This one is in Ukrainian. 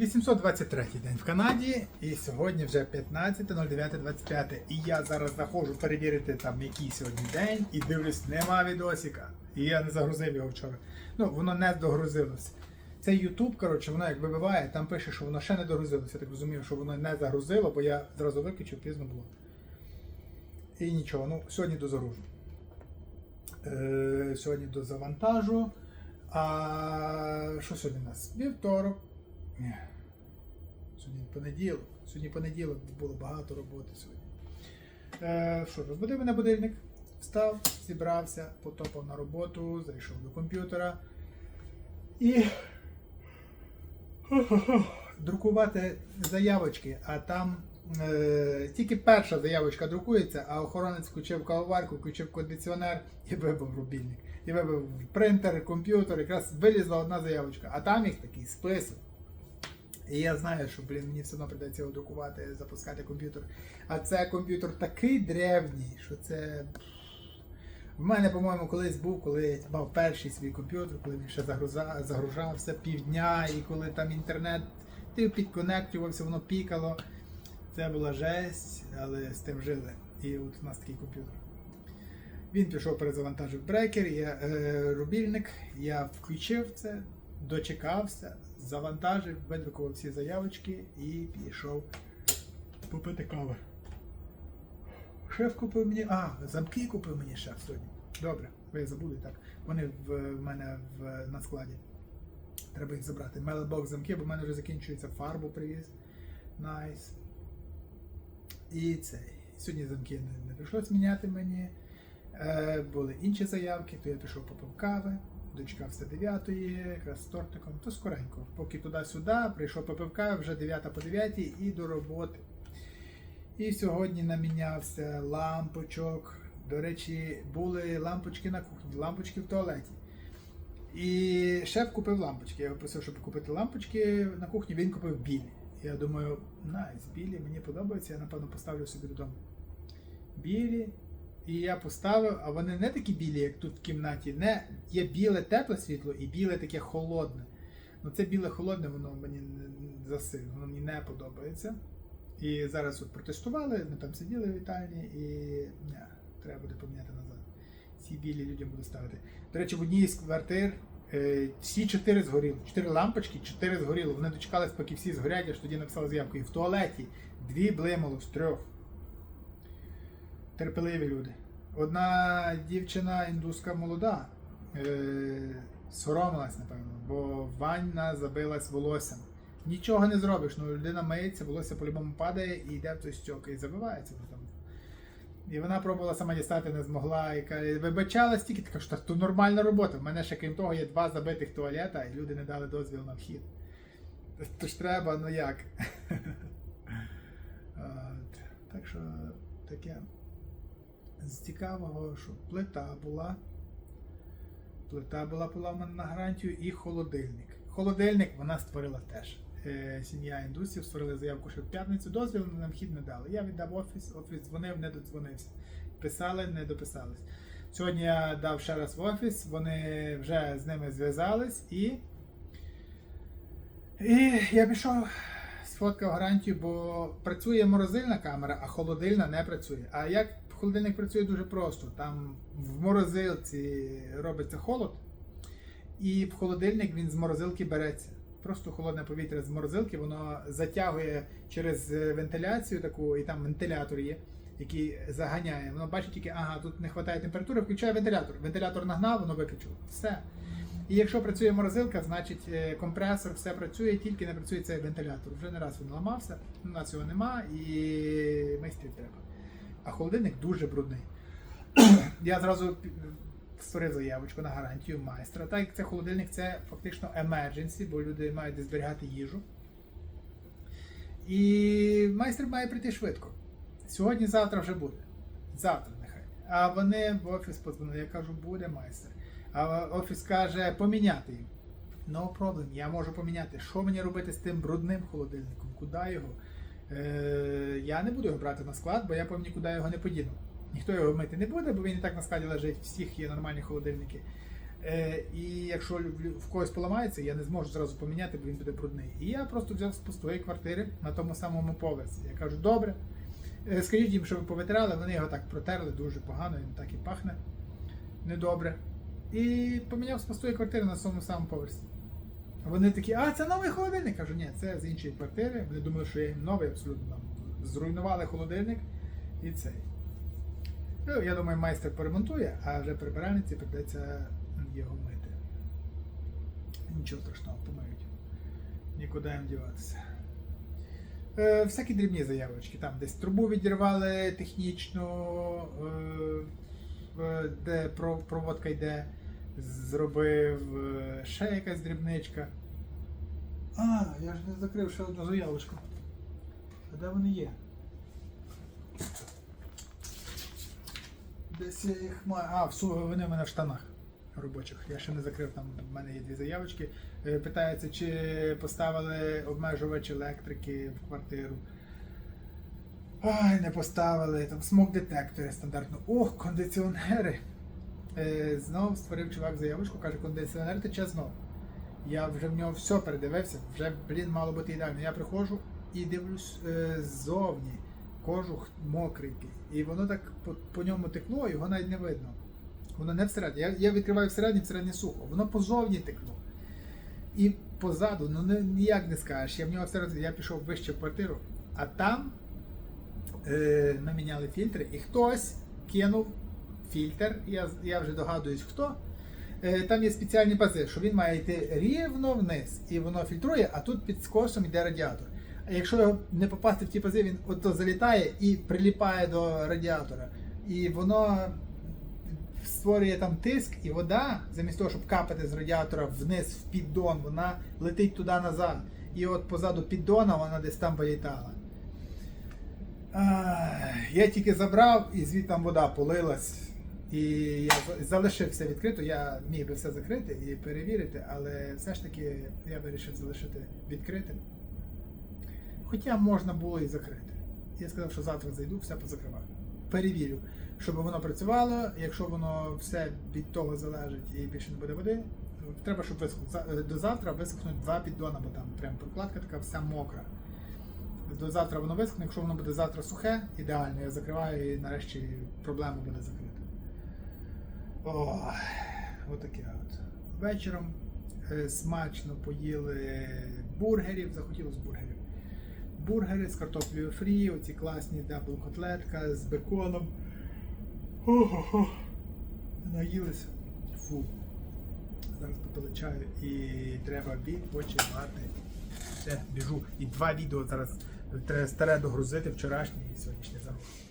823 день в Канаді, і сьогодні вже 15.09.25. І я зараз заходжу перевірити там який сьогодні день і дивлюсь, нема відосика. І я не загрузив його вчора. Ну, воно не догрузилося. Це YouTube, коротше, воно як вибиває, там пише, що воно ще не догрузилося. Я так розумію, що воно не загрузило, бо я зразу виключив, пізно було. І нічого, ну сьогодні дозагружу. Е, сьогодні до завантажу. А що сьогодні у нас? Вівторок. Ні. Сьогодні понеділок. Сьогодні понеділок було багато роботи сьогодні. Е, що, розбудив мене будильник, встав, зібрався, потопав на роботу, зайшов до комп'ютера і друкувати заявочки, а там е, тільки перша заявочка друкується, а охоронець включив кавоварку, включив кондиціонер і вибив рубільник. І вибив принтер, комп'ютер, якраз вилізла одна заявочка, а там їх такий список. І я знаю, що блін, мені все одно прийдеться його друкувати, запускати комп'ютер. А це комп'ютер такий древній, що це. В мене, по-моєму, колись був, коли я мав перший свій комп'ютер, коли він ще загруза- загружався півдня, і коли там інтернет ти підконектувався, воно пікало. Це була жесть, але з тим жили. І от у нас такий комп'ютер. Він пішов, перезавантажив брекер, я, е, рубільник, я включив це, дочекався, завантажив, видрукував всі заявочки і пішов попити кави. Шеф купив мені. А, замки купив мені шеф сьогодні. Добре, ви забули так. Вони в, мене в, на складі. Треба їх забрати. Мелебок замки, бо в мене вже закінчується фарбу привіз. Найс. І цей. Сьогодні замки не, не прийшлось міняти мені. Е, були інші заявки, то я пішов попив кави, дочекався 9-ї, якраз з тортиком, то скоренько. Поки туди-сюди, прийшов кави, вже 9 по 9 і до роботи. І сьогодні намінявся лампочок. До речі, були лампочки на кухні, лампочки в туалеті. І шеф купив лампочки. Я його просив, щоб купити лампочки на кухні, він купив білі. Я думаю, найс, білі, мені подобається, я напевно поставлю собі додому. Білі. І я поставив, а вони не такі білі, як тут в кімнаті. Не, є біле тепле світло і біле таке холодне. Ну це біле холодне, воно мені не засильно, воно мені не подобається. І зараз от протестували, ми там сиділи в вітальні і не, треба буде поміняти назад. Ці білі людям буду ставити. До речі, в одній з квартир е, всі чотири згоріли. Чотири лампочки, чотири згоріли. Вони дочекались, поки всі згорять, аж тоді написали заявку. І в туалеті дві блимало з трьох. Терпеливі люди. Одна дівчина індуска молода. Е, соромилась, напевно, бо ванна забилась волоссям. Нічого не зробиш, ну людина миється, волосся по-любому падає і йде в той стьок і забивається потім. І вона пробувала сама дістати, не змогла, і каже, вибачалась тільки така, що то нормальна робота. В мене ще крім того є два забитих туалета, і люди не дали дозвіл на вхід. Тож треба, ну як. Так що таке. З цікавого, що плита була. Плита була поламана на гарантію і холодильник. Холодильник вона створила теж. Е, сім'я індусів створили заявку ще в п'ятницю. Дозвіл на вхід не дали. Я віддав офіс, офіс дзвонив, не додзвонився. Писали, не дописались. Сьогодні я дав ще раз в офіс, вони вже з ними зв'язались і. І я пішов, сфоткав гарантію, бо працює морозильна камера, а холодильна не працює. А як холодильник працює дуже просто. Там в морозилці робиться холод, і в холодильник він з морозилки береться. Просто холодне повітря з морозилки, воно затягує через е, вентиляцію таку, і там вентилятор є, який заганяє. Воно бачить тільки, ага, тут не вистачає температури, включає вентилятор. Вентилятор нагнав, воно виключило. Все. І якщо працює морозилка, значить е, компресор, все працює, тільки не працює цей вентилятор. Вже не раз він ламався, у нас його нема і майстрів треба. А холодильник дуже брудний. Я зразу створив заявочку на гарантію майстра. Так як це холодильник, це фактично emergency, бо люди мають де зберігати їжу. І майстер має прийти швидко. Сьогодні-завтра вже буде. Завтра нехай. А вони в офіс подзвонили, я кажу, буде майстер. А офіс каже, поміняти їм. No problem, я можу поміняти. Що мені робити з тим брудним холодильником? Куди його? Е, я не буду його брати на склад, бо я певно нікуди його не подіну. Ніхто його мити не буде, бо він і так на складі лежить, всіх є нормальні холодильники. Е, і якщо в когось поламається, я не зможу зразу поміняти, бо він буде брудний. І я просто взяв з пустої квартири на тому самому поверсі. Я кажу, добре. Е, Скажіть їм, що ви повитирали, вони його так протерли дуже погано, він так і пахне недобре. І поміняв з пустої квартири на тому самому поверсі. Вони такі, а це новий холодильник. Кажу, ні, це з іншої квартири. Вони думали, що я їм новий абсолютно. Зруйнували холодильник і цей. Ну, я думаю, майстер поремонтує, а вже прибиральниці прийдеться його мити. Нічого страшного, помиють. Нікуди їм діватися. Е, всякі дрібні заявочки. Там десь трубу відірвали технічну, е, е, де проводка йде, зробив ще якась дрібничка. А, я ж не закрив ще одну заявочку. А де вони є? Десь я їх маю. А, в су- вони в мене в штанах робочих. Я ще не закрив там. В мене є дві заявочки. Е, Питається, чи поставили обмежувач електрики в квартиру. Ай, не поставили. Там смок-детектори стандартно. Ох, кондиціонери. Е, знов створив чувак заявочку, каже, кондиціонер тече знов. Я вже в нього все передивився, вже, блін, мало бути ідеально. Я приходжу і дивлюсь е, ззовні. Кожух мокренький. І воно так по, по ньому текло, його навіть не видно. Воно не всередині. Я, я відкриваю всередині, всередині сухо. Воно позовні текло. І позаду, ну не, ніяк не скажеш. Я в нього всередині, я пішов вище в квартиру, а там е, ми міняли фільтри, і хтось кинув фільтр. Я, я вже догадуюсь, хто. Е, Там є спеціальні пази, що він має йти рівно вниз, і воно фільтрує, а тут під скосом йде радіатор. А якщо його не попасти в ті пази, він ото залітає і приліпає до радіатора. І воно створює там тиск, і вода, замість того, щоб капати з радіатора вниз в піддон, вона летить туди назад. І от позаду піддона вона десь там вилітала. Я тільки забрав, і звідти вода полилась. І я залишив все відкрито. Я міг би все закрити і перевірити, але все ж таки я вирішив залишити відкритим. Хоча можна було і закрити. Я сказав, що завтра зайду, все позакриваю. Перевірю, щоб воно працювало. Якщо воно все від того залежить і більше не буде води, треба, щоб висохло. За- До завтра висохнуть два піддона, бо там прям прокладка така вся мокра. До завтра воно висохне, якщо воно буде завтра сухе, ідеально, я закриваю і нарешті проблема буде закрита. Ох, отаке от. Вечором е, смачно поїли бургерів, захотілося бургерів. Бургери з картоплею фрі, оці класні дабл котлетка з беконом. Наїлися. Фу. Зараз попили чаю і треба відпочивати. Все, біжу. І два відео зараз треба старе догрузити вчорашнє і сьогоднішнє замовлення.